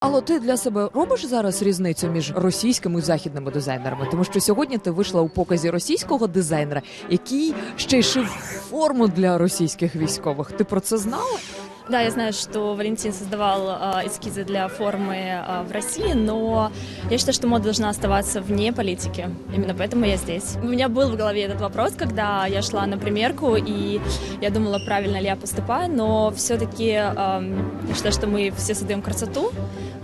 Але ти для себе робиш зараз різницю між російськими і західними дизайнерами? Тому що сьогодні ти вийшла у показі російського дизайнера, який ще й шив форму для російських військових. Ти про це знала? Да, я знаю, что Валентин создавал а, эскизы для формы а, в России, но я считаю, что мода должна оставаться вне политики. Именно поэтому я здесь. У меня был в голове этот вопрос, когда я шла на примерку, и я думала, правильно ли я поступаю, но все-таки я считаю, что мы все создаем красоту,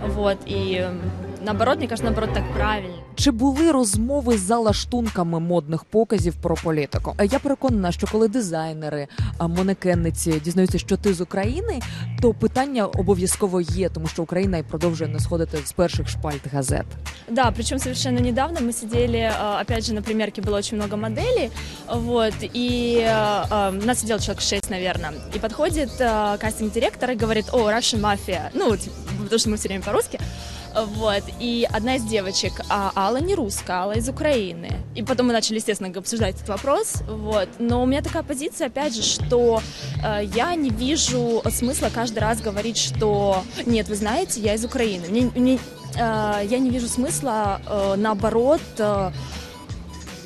вот, и м, наоборот, мне кажется, наоборот, так правильно. Чи були розмови за лаштунками модних показів про політику? Е, Я переконана, що коли дизайнери, а, манекенниці дізнаються, що ти з України, то питання обов'язково є, тому що Україна і продовжує не сходити з перших шпальт газет. Да, причем совершенно недавно мы сидели, а, опять же, на примерке было очень много моделей, вот, и а, а, нас сидело человек 6, наверное, и подходит а, кастинг-директор и говорит, о, Russian Mafia, ну, типа, потому что мы все время по-русски, вот, и одна из девочек, а Алла не русская, Алла из Украины. И потом мы начали, естественно, обсуждать этот вопрос, вот. Но у меня такая позиция, опять же, что э, я не вижу смысла каждый раз говорить, что нет, вы знаете, я из Украины. Мне, мне, э, я не вижу смысла, э, наоборот, э,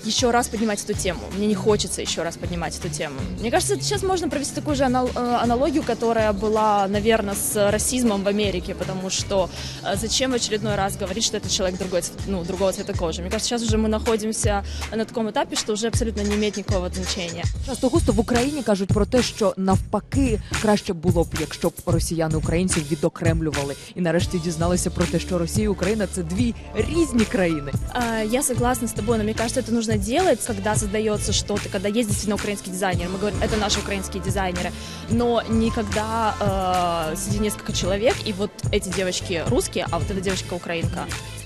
еще раз поднимать эту тему. Мне не хочется еще раз поднимать эту тему. Мне кажется, сейчас можно провести такую же анал- э, аналогию, которая была, наверное, с расизмом в Америке, потому что э, зачем в очередной раз говорить, что это человек другой, цвет- ну, другого цвета кожи? Мне кажется, сейчас уже мы находимся на таком этапе, что уже абсолютно не имеет никакого значения. Часто густо в Україні кажуть про те, що навпаки краще було б, якщо б росіяни українців відокремлювали і нарешті дізналися про те, що Росія і Україна це дві різні країни. А, Я согласна с тобой, но мне кажется, это нужно делать, когда создается что-то, когда есть действительно украинский дизайнер. Мы говорим, это наши украинские дизайнеры, но не когда э, сидит несколько человек, и вот эти девочки русские, а вот эта девочка украинка.